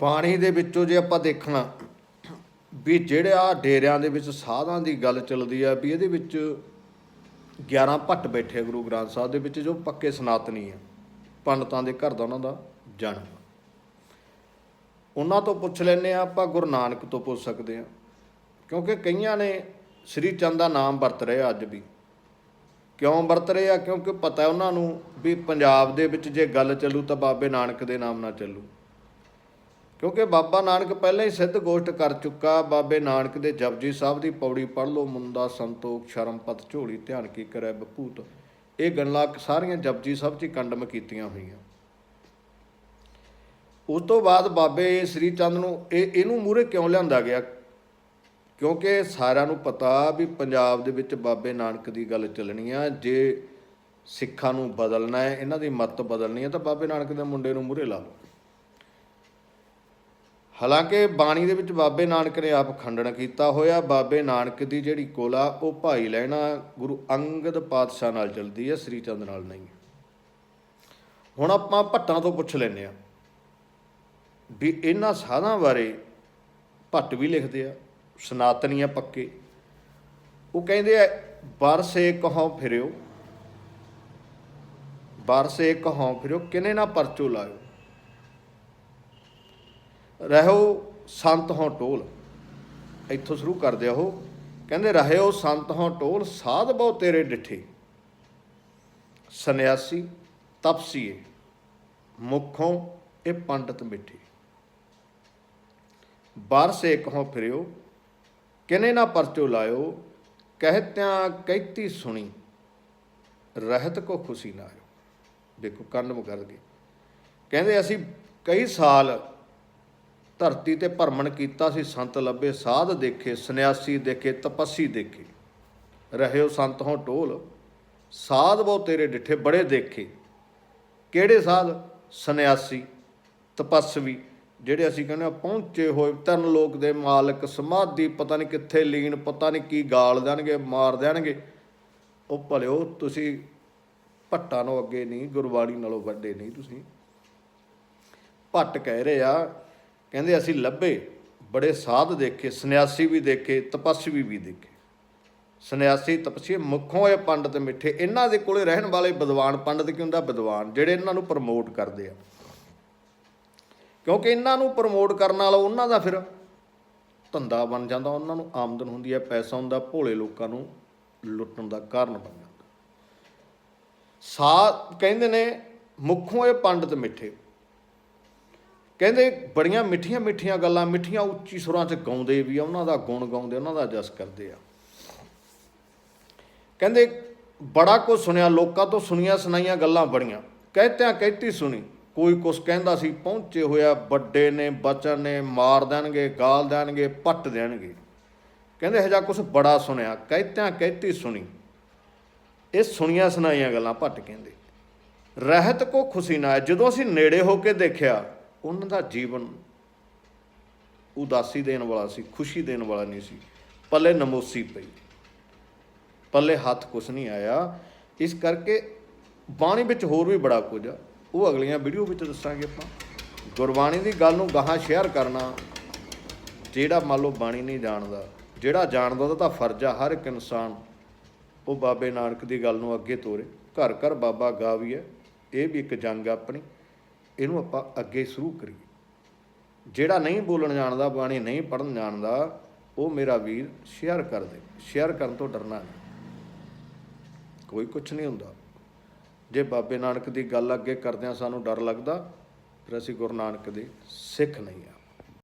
ਬਾਣੀ ਦੇ ਵਿੱਚੋਂ ਜੇ ਆਪਾਂ ਦੇਖਣਾ ਵੀ ਜਿਹੜਾ ਡੇਰਿਆਂ ਦੇ ਵਿੱਚ ਸਾਧਾਂ ਦੀ ਗੱਲ ਚੱਲਦੀ ਆ, ਵੀ ਇਹਦੇ ਵਿੱਚ 11 ਭੱਟ ਬੈਠੇ ਗੁਰੂ ਗ੍ਰੰਥ ਸਾਹਿਬ ਦੇ ਵਿੱਚ, ਜੋ ਪੱਕੇ ਸਨਾਤਨੀ ਆ, ਪੰਡਤਾਂ ਦੇ ਘਰ ਦਾ ਉਹਨਾਂ ਦਾ ਜਨਮ। ਉਹਨਾਂ ਤੋਂ ਪੁੱਛ ਲੈਨੇ ਆ ਆਪਾਂ ਗੁਰੂ ਨਾਨਕ ਤੋਂ ਪੁੱਛ ਸਕਦੇ ਆ ਕਿਉਂਕਿ ਕਈਆਂ ਨੇ ਸ੍ਰੀ ਚੰਦ ਦਾ ਨਾਮ ਵਰਤ ਰਹੇ ਆ ਅੱਜ ਵੀ। ਕਿਉਂ ਵਰਤ ਰਹੇ ਆ? ਕਿਉਂਕਿ ਪਤਾ ਉਹਨਾਂ ਨੂੰ ਵੀ ਪੰਜਾਬ ਦੇ ਵਿੱਚ ਜੇ ਗੱਲ ਚੱਲੂ ਤਾਂ ਬਾਬੇ ਨਾਨਕ ਦੇ ਨਾਮ ਨਾਲ ਚੱਲੂ। ਕਿਉਂਕਿ ਬਾਬਾ ਨਾਨਕ ਪਹਿਲਾਂ ਹੀ ਸਿੱਧ ਗੋਸ਼ਟ ਕਰ ਚੁੱਕਾ, ਬਾਬੇ ਨਾਨਕ ਦੇ ਜਪਜੀ ਸਾਹਿਬ ਦੀ ਪੌੜੀ ਪੜ੍ਹ ਲਓ ਮੁੰਦਾ ਸੰਤੋਖ ਸ਼ਰਮਪਤ ਝੋਲੀ, ਧਿਆਨ ਕੀ ਕਰੈ ਬਪੂਤ ਇਹ ਗੱਲਾਂ ਸਾਰੀਆਂ ਜਪਜੀ ਸਾਹਿਬ 'ਚ ਹੀ ਕੰਡਮ ਕੀਤੀਆਂ ਹੋਈਆਂ। ਉਸ ਤੋਂ ਬਾਅਦ ਬਾਬੇ ਸ੍ਰੀ ਚੰਦ ਨੂੰ ਇਹ, ਇਹਨੂੰ ਮੂਰੇ ਕਿਉਂ ਲਿਆਂਦਾ ਗਿਆ? ਕਿਉਂਕਿ ਸਾਰਿਆਂ ਨੂੰ ਪਤਾ ਵੀ ਪੰਜਾਬ ਦੇ ਵਿੱਚ ਬਾਬੇ ਨਾਨਕ ਦੀ ਗੱਲ ਚੱਲਣੀ ਆ। ਜੇ ਸਿੱਖਾਂ ਨੂੰ ਬਦਲਣਾ ਹੈ, ਇਹਨਾਂ ਦੀ ਮੱਤ ਬਦਲਣੀ ਹੈ, ਤਾਂ ਬਾਬੇ ਨਾਨਕ ਦੇ ਮੁੰਡੇ ਨੂੰ ਮੂਰੇ ਲਾ ਲਓ। ਹਾਲਾਂਕਿ ਬਾਣੀ ਦੇ ਵਿੱਚ ਬਾਬੇ ਨਾਨਕ ਨੇ ਆਪ ਖੰਡਨ ਕੀਤਾ ਹੋਇਆ। ਬਾਬੇ ਨਾਨਕ ਦੀ ਜਿਹੜੀ ਕੋਲਾ ਉਹ ਭਾਈ ਲੈਣਾ ਗੁਰੂ ਅੰਗਦ ਪਾਤਸ਼ਾਹ ਨਾਲ ਚਲਦੀ ਹੈ ਸ੍ਰੀ ਚੰਦ ਨਾਲ ਨਹੀਂ। ਹੁਣ ਆਪਾਂ ਭੱਟਾਂ ਤੋਂ ਪੁੱਛ ਲੈਨੇ ਆ ਵੀ ਇਹਨਾਂ ਸਾਧਾਂ ਬਾਰੇ ਭੱਟ ਵੀ ਲਿਖਦੇ ਆ, ਸਨਾਤਨੀ ਆ ਪੱਕੇ। ਉਹ ਕਹਿੰਦੇ ਆ ਬਰਸੇ ਕਹੋਂ ਫਿਰਿਓ ਬਰਸੇ ਕਹੋਂ ਫਿਰਿਓ ਕਿਨੇ ਨਾ ਪਰਚੋ ਲਾਇਓ? ਰਹੋ ਸੰਤ ਹੋ ਟੋਲ ਇੱਥੋਂ ਸ਼ੁਰੂ ਕਰਦੇ ਆ ਉਹ। ਕਹਿੰਦੇ, ਰਹਿਓ ਸੰਤ ਹੋਂ ਟੋਲ ਸਾਧ ਬਹੁ ਤੇਰੇ ਡਿਠੇ। ਸੰਨਿਆਸੀ ਤਪਸੀਏ, ਮੁਖੋਂ ਇਹ ਪੰਡਤ ਮਿੱਠੇ। ਬਰਸੇ ਕਹੋਂ ਫਿਰਿਓ, ਕਿਨੇ ਨਾ ਪਰਚੋ ਲਾਇਓ ਕਹਿਤਿਆਂ ਕਹਿਤੀ ਸੁਣੀ, ਰਹਿਤ ਕੋ ਖੁਸ਼ੀ ਨਾ ਆਇਓ ਦੇਖੋ, ਕੰਨ ਮੁਕਰ ਗਏ ਕਹਿੰਦੇ, ਅਸੀਂ ਕਈ ਸਾਲ ਧਰਤੀ ਤੇ ਭਰਮਣ ਕੀਤਾ ਸੀ, ਸੰਤ ਲੱਭੇ ਸਾਧ ਦੇਖੇ, ਸੰਨਿਆਸੀ ਦੇਖੇ, ਤਪੱਸੀ ਦੇਖੇ। ਰਹਿਓ ਸੰਤ ਹੋ ਟੋਲ ਸਾਧ ਬਹੁ ਤੇਰੇ ਡਿੱਠੇ, ਬੜੇ ਦੇਖੇ। ਕਿਹੜੇ ਸਾਧ? ਸੰਨਿਆਸੀ, ਤਪੱਸਵੀ, ਜਿਹੜੇ ਅਸੀਂ ਕਹਿੰਦੇ ਆ ਪਹੁੰਚੇ ਹੋਏ ਤਨ ਲੋਕ ਦੇ ਮਾਲਕ, ਸਮਾਧੀ ਪਤਾ ਨਹੀਂ ਕਿੱਥੇ ਲੀਨ, ਪਤਾ ਨਹੀਂ ਕੀ ਗਾਲ ਦੇਣਗੇ, ਮਾਰ ਦੇਣਗੇ। ਉਹ ਭਲਿਓ, ਤੁਸੀਂ ਭੱਟਾਂ ਨੂੰ ਅੱਗੇ ਨਹੀਂ, ਗੁਰਬਾਣੀ ਨਾਲੋਂ ਵੱਡੇ ਨਹੀਂ ਤੁਸੀਂ। ਭੱਟ ਕਹਿ ਰਹੇ ਆ ਕਹਿੰਦੇ ਅਸੀਂ ਲੱਭੇ, ਬੜੇ ਸਾਧ ਦੇਖੇ, ਸੰਨਿਆਸੀ ਵੀ ਦੇਖੇ, ਤਪਸਵੀ ਵੀ ਦੇਖੇ। ਸੰਨਿਆਸੀ ਤਪਸੀ ਮੁੱਖੋਂ ਇਹ ਪੰਡਤ ਮਿੱਠੇ। ਇਹਨਾਂ ਦੇ ਕੋਲੇ ਰਹਿਣ ਵਾਲੇ ਵਿਦਵਾਨ ਪੰਡਤ ਕੀ ਹੁੰਦਾ? ਵਿਦਵਾਨ, ਜਿਹੜੇ ਇਹਨਾਂ ਨੂੰ ਪ੍ਰਮੋਟ ਕਰਦੇ ਆ। ਕਿਉਂਕਿ ਇਹਨਾਂ ਨੂੰ ਪ੍ਰਮੋਟ ਕਰਨ ਨਾਲ ਉਹਨਾਂ ਦਾ ਫਿਰ ਧੰਦਾ ਬਣ ਜਾਂਦਾ, ਉਹਨਾਂ ਨੂੰ ਆਮਦਨ ਹੁੰਦੀ ਹੈ, ਪੈਸਾ ਹੁੰਦਾ, ਭੋਲੇ ਲੋਕਾਂ ਨੂੰ ਲੁੱਟਣ ਦਾ ਕਾਰਨ ਬਣ ਜਾਂਦਾ। ਸਾ, ਕਹਿੰਦੇ ਨੇ, ਮੁੱਖੋਂ ਇਹ ਪੰਡਤ ਮਿੱਠੇ। ਕਹਿੰਦੇ ਬੜੀਆਂ ਮਿੱਠੀਆਂ ਮਿੱਠੀਆਂ ਗੱਲਾਂ, ਮਿੱਠੀਆਂ ਉੱਚੀ ਸੁਰਾਂ 'ਚ ਗਾਉਂਦੇ ਵੀ ਆ, ਉਹਨਾਂ ਦਾ ਗੁਣ ਗਾਉਂਦੇ, ਉਹਨਾਂ ਦਾ ਜਸ ਕਰਦੇ ਆ। ਕਹਿੰਦੇ ਬੜਾ ਕੁਝ ਸੁਣਿਆ, ਲੋਕਾਂ ਤੋਂ ਸੁਣੀਆਂ ਸੁਣਾਈਆਂ ਗੱਲਾਂ ਬੜੀਆਂ। ਕਹਿਤਿਆਂ ਕਹਿਤੀ ਸੁਣੀ, ਕੋਈ ਕੁਛ ਕਹਿੰਦਾ ਸੀ ਪਹੁੰਚੇ ਹੋਇਆ, ਵੱਡੇ ਨੇ, ਬਚਨ ਨੇ, ਮਾਰ ਦੇਣਗੇ, ਗਾਲ ਦੇਣਗੇ, ਪੱਟ ਦੇਣਗੇ। ਕਹਿੰਦੇ ਹਜਾ ਕੁਛ ਬੜਾ ਸੁਣਿਆ, ਕਹਿਤਿਆਂ ਕਹਿਤੀ ਸੁਣੀ। ਇਹ ਸੁਣੀਆਂ ਸੁਣਾਈਆਂ ਗੱਲਾਂ ਭੱਟ ਕਹਿੰਦੇ। ਰਹਿਤ ਕੋ ਖੁਸ਼ੀ ਨਾ ਆਏ। ਜਦੋਂ ਅਸੀਂ ਨੇੜੇ ਹੋ ਕੇ ਦੇਖਿਆ ਉਹਨਾਂ ਦਾ ਜੀਵਨ ਉਦਾਸੀ ਦੇਣ ਵਾਲਾ ਸੀ, ਖੁਸ਼ੀ ਦੇਣ ਵਾਲਾ ਨਹੀਂ ਸੀ। ਪੱਲੇ ਨਮੋਸੀ ਪਈ। ਪੱਲੇ ਹੱਥ ਕੁਛ ਨਹੀਂ ਆਇਆ। ਇਸ ਕਰਕੇ ਬਾਣੀ ਵਿੱਚ ਹੋਰ ਵੀ ਬੜਾ ਕੁਝ ਆ। ਉਹ ਅਗਲੀਆਂ ਵੀਡੀਓ ਵਿੱਚ ਦੱਸਾਂਗੇ ਆਪਾਂ। ਗੁਰਬਾਣੀ ਦੀ ਗੱਲ ਨੂੰ ਗਾਹਾਂ ਸ਼ੇਅਰ ਕਰਨਾ, ਜਿਹੜਾ ਮੰਨ ਲਓ ਬਾਣੀ ਨਹੀਂ ਜਾਣਦਾ, ਜਿਹੜਾ ਜਾਣਦਾ ਉਹਦਾ ਤਾਂ ਫਰਜ਼ ਆ, ਹਰ ਇੱਕ ਇਨਸਾਨ ਉਹ ਬਾਬੇ ਨਾਨਕ ਦੀ ਗੱਲ ਨੂੰ ਅੱਗੇ ਤੋਰੇ। ਘਰ ਘਰ ਬਾਬਾ ਗਾਵੀਏ। ਇਹ ਵੀ ਇੱਕ ਜੰਗ ਆ ਆਪਣੀ। ਇਹਨੂੰ ਆਪਾਂ ਅੱਗੇ ਸ਼ੁਰੂ ਕਰੀਏ। ਜਿਹੜਾ ਨਹੀਂ ਬੋਲਣ ਜਾਣਦਾ, ਬਾਣੀ ਨਹੀਂ ਪੜਨ ਜਾਣਦਾ, ਉਹ ਮੇਰਾ ਵੀਰ ਸ਼ੇਅਰ ਕਰ ਦੇ। ਸ਼ੇਅਰ ਕਰਨ ਤੋਂ ਡਰਨਾ ਨਹੀਂ। ਕੋਈ ਕੁਝ ਨਹੀਂ ਹੁੰਦਾ। ਜੇ ਬਾਬੇ ਨਾਨਕ ਦੀ ਗੱਲ ਅੱਗੇ ਕਰਦਿਆਂ ਸਾਨੂੰ ਡਰ ਲੱਗਦਾ, ਫਿਰ ਅਸੀਂ ਗੁਰੂ ਨਾਨਕ ਦੇ ਸਿੱਖ ਨਹੀਂ ਆ।